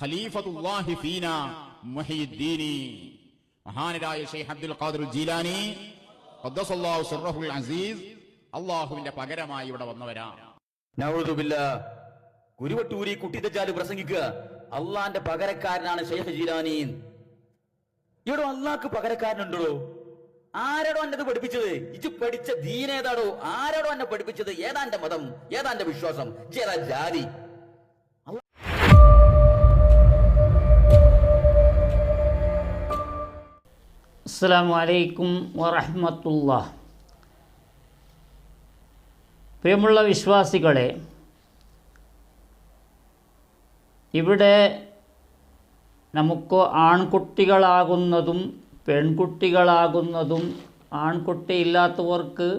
ഖലീഫത്തുല്ലാഹി ഫീന മുഹയ്യിദ്ദീനി. മഹാനരായ ഷെയ്ഖ് അബ്ദുൽ ഖാദിർ ജീലാനി ഖദ്ദസല്ലാഹു സിർറഹുൽ അസീസ് അള്ളാഹുവിന്റെ പകരമായി ഇവിടെ വന്നവരാ. നവറുബില്ല കുരുവട്ടൂരി കുട്ടിത്തച്ചാൽ പ്രസംഗിക്കുക. അള്ളാന്റെ പകരക്കാരനാണ് ഷെയ്ഖ് ജീലാനി. ഇവിടെ അള്ളാഹ്ക്ക് പകരക്കാരനുണ്ടോ? ആരാടോ എന്നത് പഠിപ്പിച്ചത്? ഇജ് പഠിച്ച ദീനേതാടോ? ആരാടോ എന്നെ പഠിപ്പിച്ചത്? ഏതാന്റെ മതം? ഏതാന്റെ വിശ്വാസം? ഏതാ ജാതി. അസ്സാം വലൈക്കും വറഹമത്തുള്ള. പ്രിയമുള്ള വിശ്വാസികളെ ഇവിടെ നമുക്ക് ആൺകുട്ടികളാകുന്നതും പെൺകുട്ടികളാകുന്നതും ആൺകുട്ടിയില്ലാത്തവർക്ക്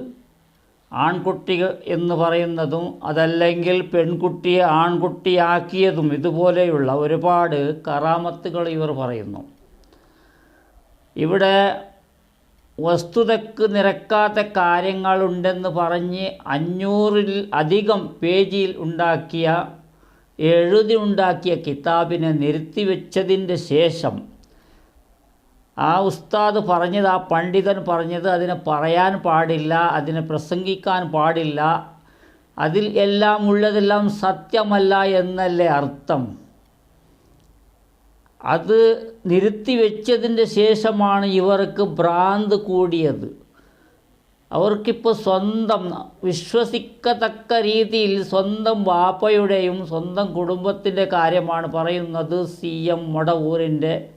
ആൺകുട്ടി എന്ന് പറയുന്നതും അതല്ലെങ്കിൽ പെൺകുട്ടിയെ ആൺകുട്ടിയാക്കിയതും ഇതുപോലെയുള്ള ഒരുപാട് കറാമത്തുകൾ ഇവർ പറയുന്നു. ഇവിടെ വസ്തുതക്ക് നിരക്കാത്ത കാര്യങ്ങളുണ്ടെന്ന് പറഞ്ഞ് അഞ്ഞൂറിൽ അധികം പേജിൽ ഉണ്ടാക്കിയ എഴുതി ഉണ്ടാക്കിയ കിതാബിനെ നിരുത്തിവെച്ചതിന്റെ ശേഷം ആ ഉസ്താദ് പറഞ്ഞത് ആ പണ്ഡിതൻ പറഞ്ഞത് അതിനെ പറയാൻ പാടില്ല അതിനെ പ്രസംഗിക്കാൻ പാടില്ല. അതിൽ എല്ലാം ഉള്ളതെല്ലാം സത്യമല്ല എന്നല്ലേ അർത്ഥം? അത് നിരുത്തി വെച്ചതിന്റെ ശേഷമാണ് ഇവർക്ക് ഭ്രാന്ത് കൂടിയത്. അവർക്കിപ്പോൾ സ്വന്തം വിശ്വസിക്കത്തക്ക രീതിയിൽ സ്വന്തം വാപ്പയുടെയും സ്വന്തം കുടുംബത്തിന്റെ കാര്യമാണ് പറയുന്നത് സി എം മൊടവൂരിന്റെ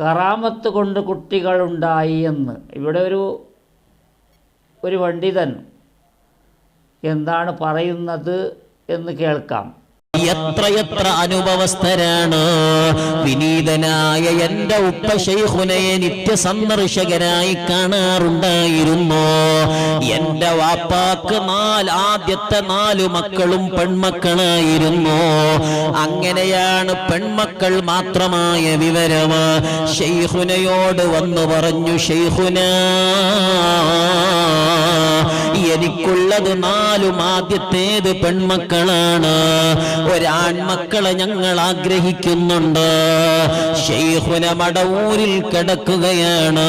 കറാമത്ത് കൊണ്ട് കുട്ടികളുണ്ടായി എന്ന്. ഇവിടെ ഒരു ഒരു പണ്ഡിതൻ എന്താണ് പറയുന്നത് എന്ന് കേൾക്കാം. എത്രയെത്ര അനുഭവസ്ഥരാണ്. വിനീതനായ എന്റെ ഉപ്പ നിത്യ സന്ദർശകനായി കാണാറുണ്ടായിരുന്നു. എന്റെ വാപ്പാക്ക് നാല് ആദ്യത്തെ നാലു മക്കളും പെൺമക്കളായിരുന്നു. അങ്ങനെയാണ് പെൺമക്കൾ മാത്രമായ വിവരം ഷെയ്ഖുനയോട് വന്നു പറഞ്ഞു ഷെയ്ഖുന എനിക്കുള്ളത് നാലും ആദ്യത്തേത് പെൺമക്കളാണ്. ഒരാൺമക്കളെ ഞങ്ങൾ ആഗ്രഹിക്കുന്നുണ്ട്. ഷെയ്ഹുന മടവൂരിൽ കിടക്കുകയാണ്.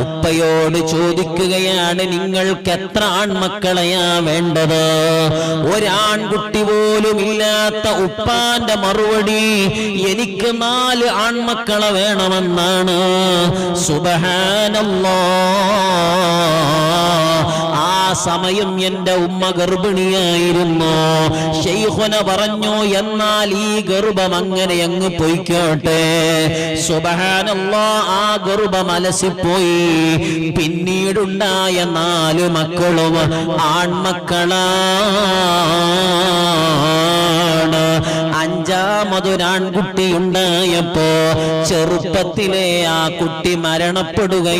ഉപ്പയോട് ചോദിക്കുകയാണ് നിങ്ങൾക്ക് എത്ര ആൺമക്കളെയാ വേണ്ടത്? ഒരാൺകുട്ടി പോലും ഇല്ലാത്ത ഉപ്പാന്റെ മറുപടി എനിക്ക് നാല് ആൺമക്കളെ വേണമെന്നാണ്. സുബഹാനല്ലാ. ആ സമയം എന്റെ ഉമ്മ ഗർഭിണിയായിരുന്നു. ഷെയ്ഖുന പറഞ്ഞു എന്നാൽ ഈ ഗർഭം അങ്ങനെ അങ്ങ് പൊയ്ക്കോട്ടെ. സുബഹാനല്ലാ ആ ഗർഭം അലസിപ്പോയി. പിന്നീടുണ്ടായ നാല് മക്കളും ആൺമക്കളാണ്. അഞ്ചാമതൊരാൺകുട്ടി ഉണ്ടായപ്പോ ചെറുപ്പത്തിലെ ആ കുട്ടി മരണപ്പെടുകയാണ്.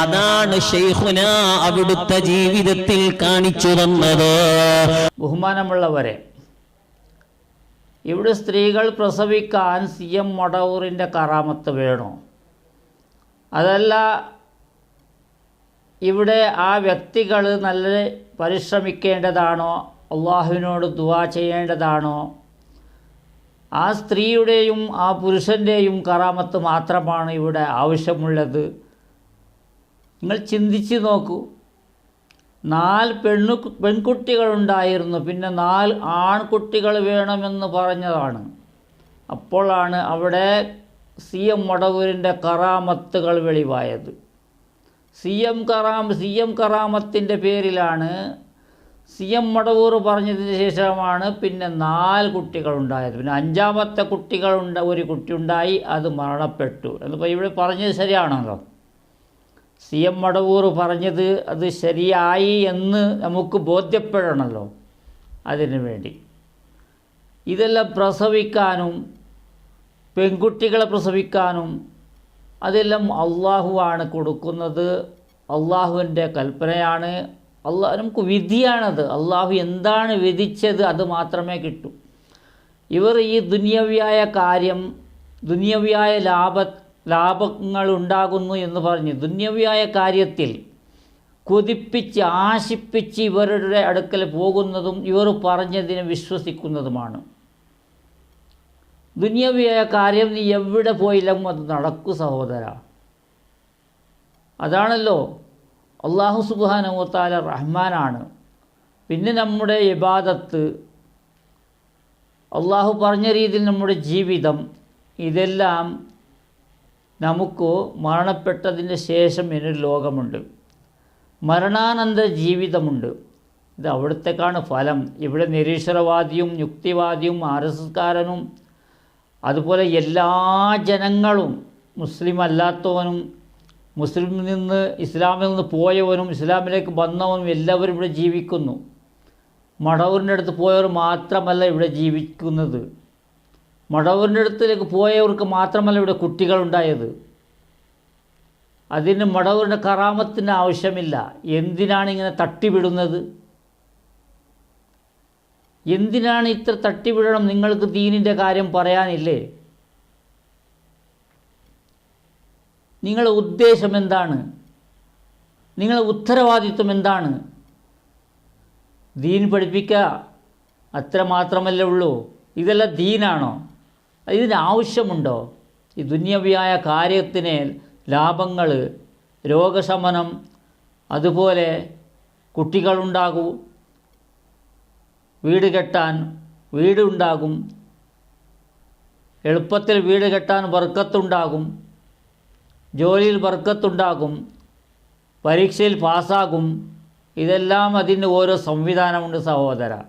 അതാണ് ഷെയ്ഖുന അവിടുത്തെ ജീവിതത്തിൽ കാണിച്ചു തന്നത്. ബഹുമാനമുള്ളവരെ ഇവിടെ സ്ത്രീകൾ പ്രസവിക്കാൻ സി എം മൊടവൂറിന്റെ കറാമത്ത് വേണോ? അതല്ല ഇവിടെ ആ വ്യക്തികൾ നല്ല പരിശ്രമിക്കേണ്ടതാണോ? അള്ളാഹുവിനോട് ദുവാ ചെയ്യേണ്ടതാണോ? ആ സ്ത്രീയുടെയും ആ പുരുഷന്റെയും കറാമത്ത് മാത്രമാണ് ഇവിടെ ആവശ്യമുള്ളത്. നിങ്ങൾ ചിന്തിച്ച് നോക്കൂ. നാല് പെണ്ണു പെൺകുട്ടികളുണ്ടായിരുന്നു. പിന്നെ നാല് ആൺകുട്ടികൾ വേണമെന്ന് പറഞ്ഞതാണ്. അപ്പോഴാണ് അവിടെ സി എം മടവൂരിന്റെ കറാമത്തുകൾ വെളിവായത്. സി എം കറാം സി എം കറാമത്തിന്റെ പേരിലാണ് സി എം മടവൂർ പറഞ്ഞതിന് ശേഷമാണ് പിന്നെ നാല് കുട്ടികളുണ്ടായത്. പിന്നെ അഞ്ചാമത്തെ കുട്ടികളുണ്ട ഒരു കുട്ടി ഉണ്ടായി അത് മരണപ്പെട്ടു. എന്നിപ്പോൾ ഇവിടെ പറഞ്ഞത് ശരിയാണല്ലോ. സി എം മടവൂർ പറഞ്ഞത് അത് ശരിയായി എന്ന് നമുക്ക് ബോധ്യപ്പെടണമല്ലോ അതിനു വേണ്ടി. ഇതെല്ലാം പ്രസവിക്കാനും പെൺകുട്ടികളെ പ്രസവിക്കാനും അതെല്ലാം അള്ളാഹുവാണ് കൊടുക്കുന്നത്. അള്ളാഹുവിന്റെ കൽപ്പനയാണ്. അള്ളാഹ് നമുക്ക് വിധിയാണത്. അള്ളാഹു എന്താണ് വിധിച്ചത് അത് മാത്രമേ കിട്ടൂ. ഇവർ ഈ ദുന്യവ്യായ കാര്യം ദുന്യവ്യായ ലാഭ ലാഭങ്ങൾ ഉണ്ടാകുന്നു എന്ന് പറഞ്ഞ്. ദുന്യവ്യായ കാര്യത്തിൽ കൊതിപ്പിച്ച് ആശിപ്പിച്ച് ഇവരുടെ അടുക്കൽ പോകുന്നതും ഇവർ പറഞ്ഞതിനെ വിശ്വസിക്കുന്നതുമാണ്. ദുന്യവ്യായ കാര്യം നീ എവിടെ പോയില്ലെങ്കിലും അത് നടക്കൂ സഹോദര. അതാണല്ലോ അള്ളാഹു സുബാനുത്താല റഹ്മാനാണ്. പിന്നെ നമ്മുടെ ഇബാദത്ത്. അള്ളാഹു പറഞ്ഞ രീതിയിൽ നമ്മുടെ ജീവിതം. ഇതെല്ലാം നമുക്ക് മരണപ്പെട്ടതിന് ശേഷം ഇനൊരു ലോകമുണ്ട്. മരണാനന്തര ജീവിതമുണ്ട്. ഇത് അവിടുത്തേക്കാണ് ഫലം. ഇവിടെ നിരീശ്വരവാദിയും യുക്തിവാദിയും ആർ എസ് എസ്കാരനും അതുപോലെ എല്ലാ ജനങ്ങളും മുസ്ലിം അല്ലാത്തവനും മുസ്ലിമിൽ നിന്ന് ഇസ്ലാമിൽ നിന്ന് പോയവനും ഇസ്ലാമിലേക്ക് വന്നവനും എല്ലാവരും ഇവിടെ ജീവിക്കുന്നു. മടവൂരിന്റെ അടുത്ത് പോയവർ മാത്രമല്ല ഇവിടെ ജീവിക്കുന്നത്. മടവൂരിന്റെ അടുത്തേക്ക് പോയവർക്ക് മാത്രമല്ല ഇവിടെ കുട്ടികളുണ്ടായത്. അതിന് മടവൂരിന്റെ കറാമത്തിന് ആവശ്യമില്ല. എന്തിനാണ് ഇങ്ങനെ തട്ടിവിടുന്നത്? എന്തിനാണ് ഇത്ര തട്ടിവിടണം? നിങ്ങൾക്ക് ദീനിന്റെ കാര്യം പറയാനില്ലേ? നിങ്ങളുടെ ഉദ്ദേശം എന്താണ്? നിങ്ങളുടെ ഉത്തരവാദിത്വം എന്താണ്? ദീൻ പഠിപ്പിക്കുക അത്ര മാത്രമല്ലേ ഉള്ളൂ. ഇതെല്ലാം ദീനാണോ? ഇതിന് ആവശ്യമുണ്ടോ? ഈ ദുന്യവിയായ കാര്യത്തിന് ലാഭങ്ങൾ രോഗശമനം അതുപോലെ കുട്ടികളുണ്ടാകൂ വീട് കെട്ടാൻ വീടുണ്ടാകും എളുപ്പത്തിൽ വീട് കെട്ടാൻ ബർക്കത്തുണ്ടാകും ജോലിയിൽ വർക്കത്തുണ്ടാകും പരീക്ഷയിൽ പാസ്സാകും ഇതെല്ലാം അതിന് ഓരോ സംവിധാനമുണ്ട് സഹോദര.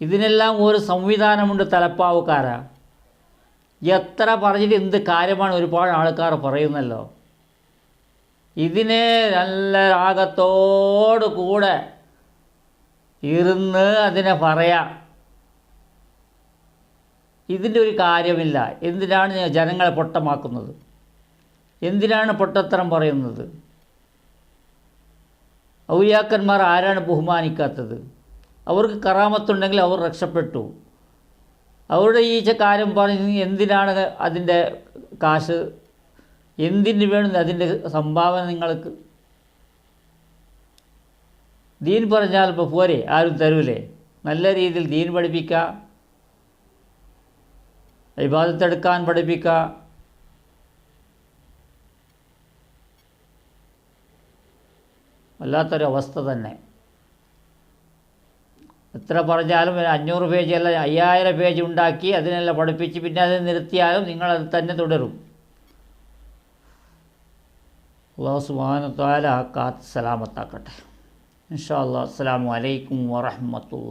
ഇതിനെല്ലാം ഒരു സംവിധാനമുണ്ട് തലപ്പാവുകാര. എത്ര പറഞ്ഞിട്ട് എന്ത് കാര്യമാണ് ഒരുപാട് ആൾക്കാർ പറയുന്നല്ലോ. ഇതിനെ നല്ല രാഗത്തോടു കൂടെ ഇരുന്ന് അതിനെ പറയാം. ഇതിന്റെ ഒരു കാര്യമില്ല. എന്തിനാണ് ജനങ്ങളെ പൊട്ടമാക്കുന്നത്? എന്തിനാണ് പൊട്ടത്തരം പറയുന്നത്? ഔലിയാക്കന്മാർ ആരാണ് ബഹുമാനിക്കാത്തത്? അവർക്ക് കറാമത്തുണ്ടെങ്കിൽ അവർ രക്ഷപ്പെട്ടു. അവരുടെ ഈ കാര്യം പറഞ്ഞ് എന്തിനാണ് അതിന്റെ കാശ്? എന്തിന് വേണം അതിന്റെ സംഭാവന നിങ്ങൾക്ക്? ദീൻ പറഞ്ഞാൽ ഇപ്പോൾ പോരെ ആരും തരൂലേ? നല്ല രീതിയിൽ ദീൻ പഠിപ്പിക്കുക വിവാദത്തെടുക്കാൻ പഠിപ്പിക്കുക വല്ലാത്തൊരവസ്ഥ തന്നെ. എത്ര പറഞ്ഞാലും അഞ്ഞൂറ് പേജ് അല്ല അയ്യായിരം പേജ് ഉണ്ടാക്കി അതിനെല്ലാം പഠിപ്പിച്ച് പിന്നെ അത് നിർത്തിയാലും നിങ്ങളത് തന്നെ തുടരും. അള്ളാഹു സുബാനത്താല താല കാത്ത് സലാമത്താക്കട്ടെ. ഇൻഷാ അല്ലാ അസ്സാം വലൈക്കും വറഹമത്തുള്ള